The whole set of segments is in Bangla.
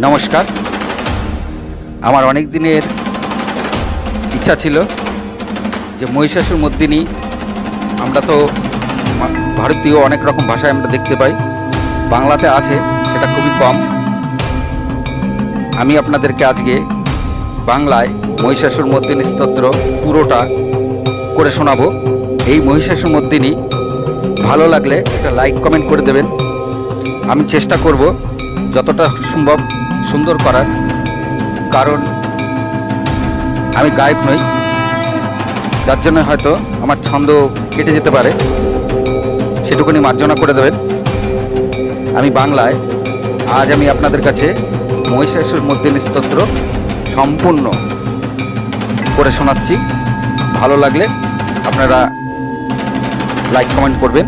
নমস্কার। আমার অনেক দিনের ইচ্ছা ছিল যে মহিষাসুর মর্দিনী, আমরা তো ভারতীয় অনেক রকম ভাষায় আমরা দেখতে পাই, বাংলাতে আছে, সেটা খুবই কম। আমি আপনাদেরকে আজকে বাংলায় মহিষাসুর মর্দিনী স্তোত্র পুরোটা করে শোনাবো। এই মহিষাসুর মর্দিনী ভালো লাগলে একটা লাইক, কমেন্ট করে দেবেন। আমি চেষ্টা করব যতটা সম্ভব সুন্দর করার কারণ আমি গায়ক নই। যার জন্য হয়তো আমার ছন্দ কেটে যেতে পারে। সেটুকুনি মার্জনা করে দেবেন। আমি বাংলায় আজ আমি আপনাদের কাছে মহিষাসুর মর্দিনী স্তোত্র সম্পূর্ণ করে শোনাচ্ছি। ভালো লাগলে আপনারা লাইক, কমেন্ট করবেন,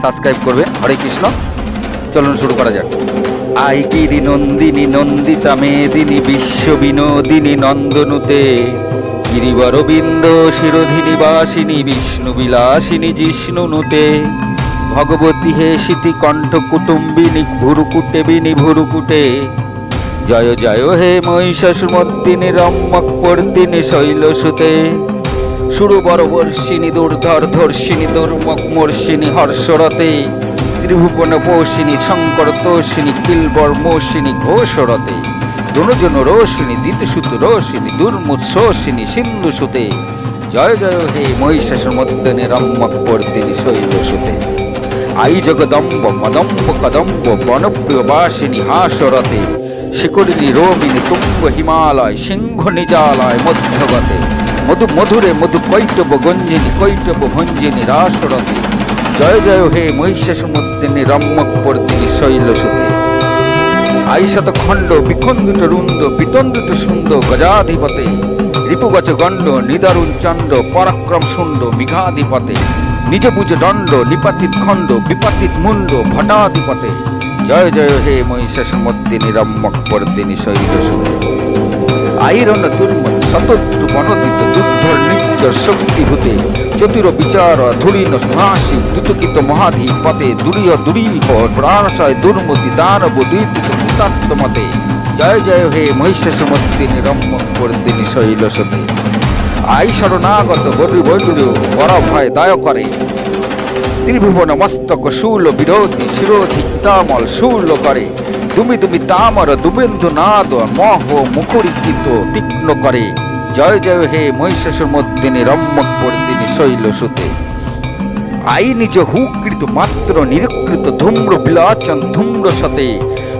সাবস্ক্রাইব করবেন। হরে কৃষ্ণ। চলুন শুরু করা যাক। আই গিরি নন্দিনী নন্দিতা মেদিনী বিশ্ব বিনোদিনী নন্দনুতে। গিরিবরবিন্দ শিরোধিনী বাসিনী বিষ্ণু বিলাসিনী জিষ্ণুনুতে ভগবতী হে শীতি কণ্ঠ কুটুম্বিনী ভুরুকুটেবিনী ভুরুকুটে। জয় জয় হে মহিষাসুমর্দিনী রম্মক পর্দিনী শৈলসুতে। সুরবর বর্ষিনী দুর্ধর ধর্ষিনী দুর্মক মর্ষিনী হর্ষরতে। ত্রিভুবন পোষিনী শঙ্কর তোষিনী কিলবর মোষিনী ঘোষরতে জনজন রোষিনী দিতসুত রোষিনী দুর্মুৎসিনী সিন্ধু সুতে জয় জয় হে মহিষাসুর মদ্দিনী রম্মক পর্দিনী শৈলসুতে। আই জগদম্ব মদম্ব কদম্ব বনপ্রিয় বাসিনী হাসরতে শিকরিণী রোমিনী তুঙ্গ হিমালয়, সিংহ নিজালয় মধ্যগতে। মধু মধুরে মধু কৈটব গঞ্জিনী, কৈটব ভঞ্জিনী রাসরতে জয় জয় হে মহিষাসুমুদ্দিনী রম্মক পর্দিনী শৈলসুতে আইশত খণ্ড, বিখণ্ডিত রুণ্ড বিতন্ডিত সুন্দ গজাধিপতে রিপুগছ গণ্ড, নিদারুণ চণ্ড, পরাক্রম শুণ্ড মিঘাধিপতে নিজ বুজ দণ্ড, নিপাতিত খণ্ড, বিপাতিত মুণ্ড, ভটাধিপতে। জয় জয় হে মহিষাসুমদ্দিনী রম্মক পর্দিনী শৈলসুতে আইরণ দুর্মত শতদ্রু বনদিত দুর্ধর নির্জর শক্তিভূতে চতুর বিচার ধুলিন নাসি দুতকিত মহাধিপতে দুরীয় দুরীহ প্রাণশয় দুর্মতি দানব দুইতিত ভূতাত্মতে জয় জয় হে মহিষাসমর্দিনী রম্মক পর্দিনী শৈলসতে আই শরণাগত গরু বৈদুরু পরভয় দায় করে। ত্রিভুবন মস্তক শূল বিরোধী শিরোধী তামল শূল করে। দুমি দুমি তামর দুবেন্দু নাদ মহ মুখরিকিত তীক্ষ্ণ করে। জয় জয় হে মহিষাসুর মর্দিনী রম্মক পর্দিনী শৈল সুতে আই নিজ হুকৃত মাত্র নিরীকৃত ধূম্র বিলাচন ধূম্র সতে।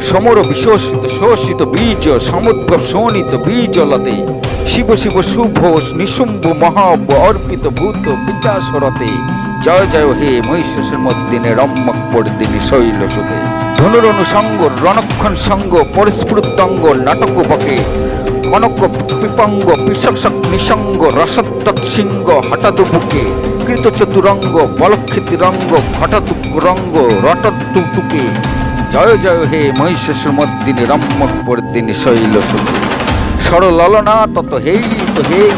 সমর বিশোষিত শোষিত বীজ সমুদ্ভব শোণিত বীজলতে শিব শিব শুভ নিশুম্ভ মহাব অর্পিত ভূত বিচাসরতে। জয় জয় হে মহিষাসুর মর্দিনী রম্মক পর্দিনী শৈল সুতে ধনুর অনুসঙ্গ রণক্ষণ সঙ্গ পরিস্ফুটঙ্গ নাটক বকে কনক পিপঙ্গ পিশক নিসঙ্গ রসত্তক সিংহ হঠাৎ বুকে কৃত চতুরঙ্গ বলক্ষিতি রঙ্গ ঘটাতুক রঙ্গ রটতুকে জয় জয়, হে মহিষাসুর মর্দিনী রম্মক পর্দিনী শৈল সুতে সরললনা তত হেই তো হেই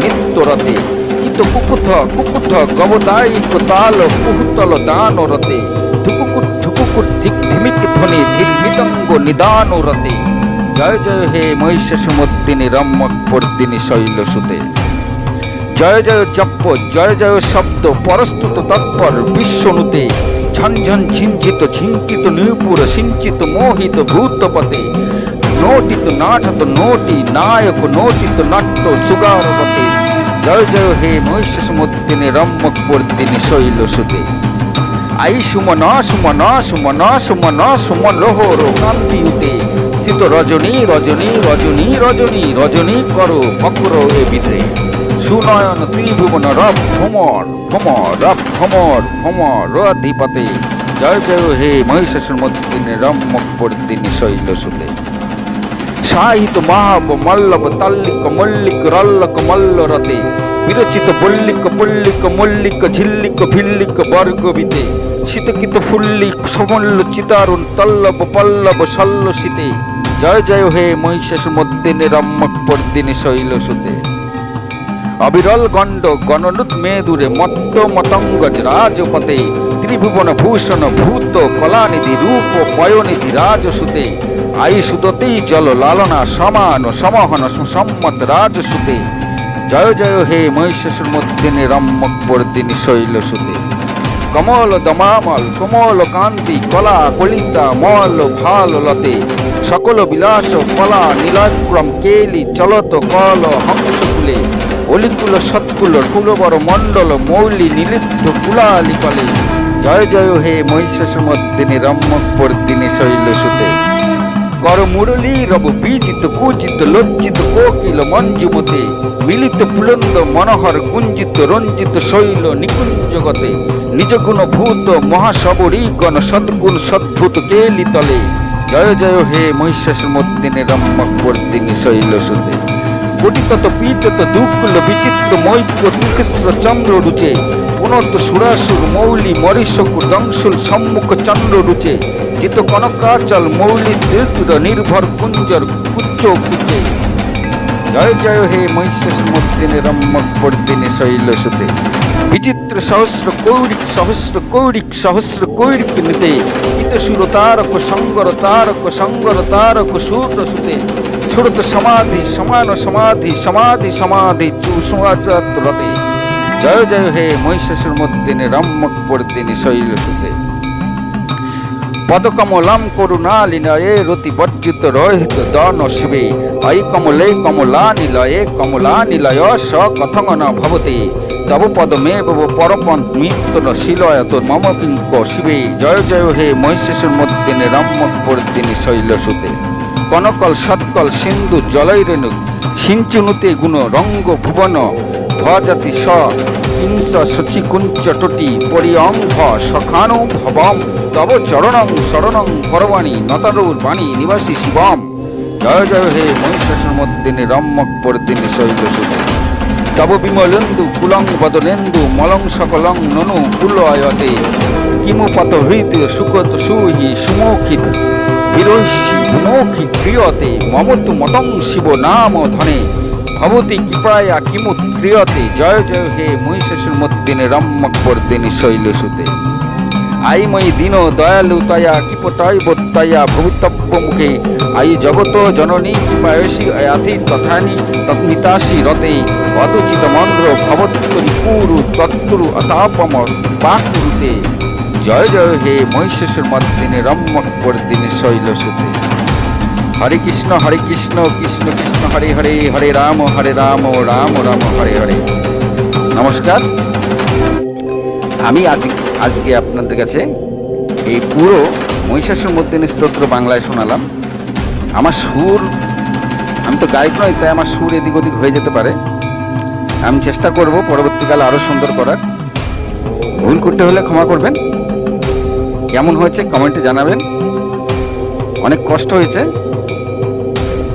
নিত্য রতে কিত কুকুথ কুকুথ গবদায়িক তাল কুহুতল দান রতে ধুকুকুট ধুকুকুট ধিক ধিমিক ধ্বনি ধিল মৃদঙ্গ নিদান রতে। জয় জয় হে মহিষাসুমর্দিনী রম্মক পর্দিনী শৈল সুতে। জয় জয় জপ্প জয় জয় শব্দ, পরস্তুত তৎপর বিশ্বনুতে। ঝনঝন ঝিঞ্ঝিত ঝিঞ্চিত নিপুর, সিঞ্চিত মোহিত ভূতপতে। নোটিত নাটত নোটি, নায়ক নোটিত নাট্য সুগারপতে জয় জয় হে মহিষাসুমর্দিনী রম্মক পর্দিনী শৈল সুতে। আই সুমন সুমন সুমন সুমন সুমন লোহর কান্তি উতে শীত রজনী রজনী রজনী রজনী রজনী করো মকর এ বিদ্রে সুনয়ন ত্রিভুবন রব ভ্রমর ভ্রমর, রব ভ্রমর ভ্রমর অধিপতে জয় জয়, হে মহিষাসুর মর্দিনী রম্মক পর্দিনী শৈল সুতে। সাহিত মহাব মল্লব তাল্লিক মল্লিক রল্লক মল্ল রতে বিরচিত বল্লিক, পল্লিক, মল্লিক, ঝিল্লিক, ভিল্লিক বর্গবিতে শীতকিত ফুল্লিক, সমল্ল, চিতারুণ, তল্লব, পল্লব, শল্ল শীতে। জয় জয় হে মহিষাস মদ্দিনে রম্মক পর্দিনে শৈল সুতে। অবিরল গণ্ড, গণনুত মেদুরে, মত্ত মতঙ্গজ রাজপতে ত্রিভুবন ভূষণ, ভূত, কলানিধি, রূপ, পয়নিধি, রাজসুতে। আই সুদতেই জল লালনা, সমান, সমহন সম্মত রাজসুতে। জয় জয় হে মহিষাসুর মধ্যিনে রম্মক বর্দিনী শৈল সুতে। কমল দমামল, কোমল কান্তি, কলা কলিতা, মল ভালো লতে। সকল বিলাস কলা নীলাক্রম কেলি, চলত কল হংসকুলে। অলিকুল সৎকুল, কুলবর মণ্ডল, মৌলি নীলিদ্ধ কুলালি কলে। জয় জয় হে মহিষাসুর মধ্যিনে রম্মক বর্দিনী শৈল সুতে। কর মুরলী, রব বীজিত কুজিত লজ্জিত, কোকিল মঞ্জুমতে। মিলিত পুলন্দ মনোহর, কুঞ্জিত রঞ্জিত শৈল নিকুঞ্জগতে। নিজ গুণ ভূত মহাসবরী গণ সদ্গুণ সদ্ভূত কেলি তলে। জয় জয়, হে মহিষাসুর মদ্দিনে রম্মক বর্দিনী শৈল সুতে গঠিতত পীতত দুকুল বিচিত্র মৈক্য দুঃখস্র চন্দ্র রুচে। পুনত সুরাসুর মৌলি মরিশকু দংশুল সম্মুখ চন্দ্র রুচে, জিত কনকাচল মৌলি তীর্থ নির্ভর কুঞ্জর কুচ্চ কুচে। জয় জয়, হে মহিষাসুর মর্দিনে রম্মক বর্দিনী শৈল সুতে। বিচিত্র সহস্র কৌরিক সহস্র কৌরিক সহস্র কৌরিক নিতে ইতসুর তারক সঙ্গর তারক সঙ্গর তারক সূর্য সুতে। সুরত সমাধি, সমান সমাধি সমাধি সমাধি চুষমাত্রতে জয় জয় হে মহিষাসুর মর্দিনে রম্মক বর্দিনী শৈল সুতে। পদকমলাম রতি বর্জিত রহিত দন শিবে। অই কমলে কমলা নিলয়ে কমলা নিলয় স কথঙ্গন ভবতে। তব পদমে মিত্র শিলয়ত মম পিঙ্ক শিবে। জয় জয় হে মহিষাসুর মদ্দিনে রম্মক পর্দিনী শৈল সুতে। কনকল সৎকল সিন্ধু জলৈরেণু। সিঞ্চুনুতে গুণ রঙ্গ ভুবন। ভজাতি স। কিংস শচীকুঞ্চ টটি পরিয়ঙ্ঘ সখানু ভবম। তব চরণং শরণং করবাণী নতারুর বাণী নিবাসী শিবম। জয় জয় হে মহিষাসুর মদ্দিনে রম্মক পর্দিনী শৈল সুতে তব বিমলেন্দু কুলং বদলেন্দু মলং সকলং ননু কুলয়তে। কিমু পত হৃদ সুকত সুহি সুমুখী বিরোষী মুখী ক্রিয়তে মমতু মতং শিব নাম ধনে। ভবতি কৃপায়া কিমুত ক্রিয়তে? জয় জয় হে মহিষাসুর মদ্দিনে শৈল সুতে। আইময়ী দীন দয়ালু তয়া কিপটয় বত্তয়া ভবিতব্য মুখে। আই জগত জননী, কৃপায়সী আয়াতি তথানি, তৎমিতাসি রতে। অদুচিত মন্দ্র ভবত্তরি পুরু তত্তুরু অতাপম পাকুরুতে। জয় জয় হে মহিষাসুর মদ্দিনে শৈল সুতে। হরে কৃষ্ণ হরে কৃষ্ণ কৃষ্ণ কৃষ্ণ, হরে হরে হরে রাম হরে রাম রাম রাম, হরে হরে। নমস্কার। আমি আজ আজকে আপনাদের কাছে এই পুরো মহিষাসুর মর্দিনী স্তোত্র বাংলায় শোনালাম। আমার সুর আমি তো গায়ক নই, তাই আমার সুর এদিক ওদিক হয়ে যেতে পারে। আমি চেষ্টা করব পরবর্তীকালে আরও সুন্দর করার। ভুল করতে হলে ক্ষমা করবেন। কেমন হয়েছে কমেন্টে জানাবেন। অনেক কষ্ট হয়েছে।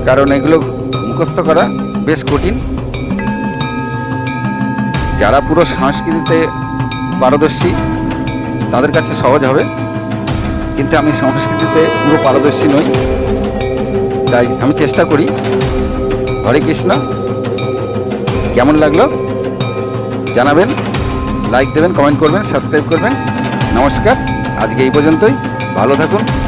কারণ এগুলো মুখস্থ করা বেশ কঠিন। যারা পুরো সংস্কৃতিতে পারদর্শী, তাদের কাছে সহজ হবে। কিন্তু আমি সংস্কৃতিতে পুরো পারদর্শী নই। তাই আমি চেষ্টা করি। হরে কৃষ্ণ। কেমন লাগল? জানাবেন লাইক দেবেন কমেন্ট করবেন সাবস্ক্রাইব করবেন। নমস্কার। আজকে এই পর্যন্তই। ভালো থাকুন।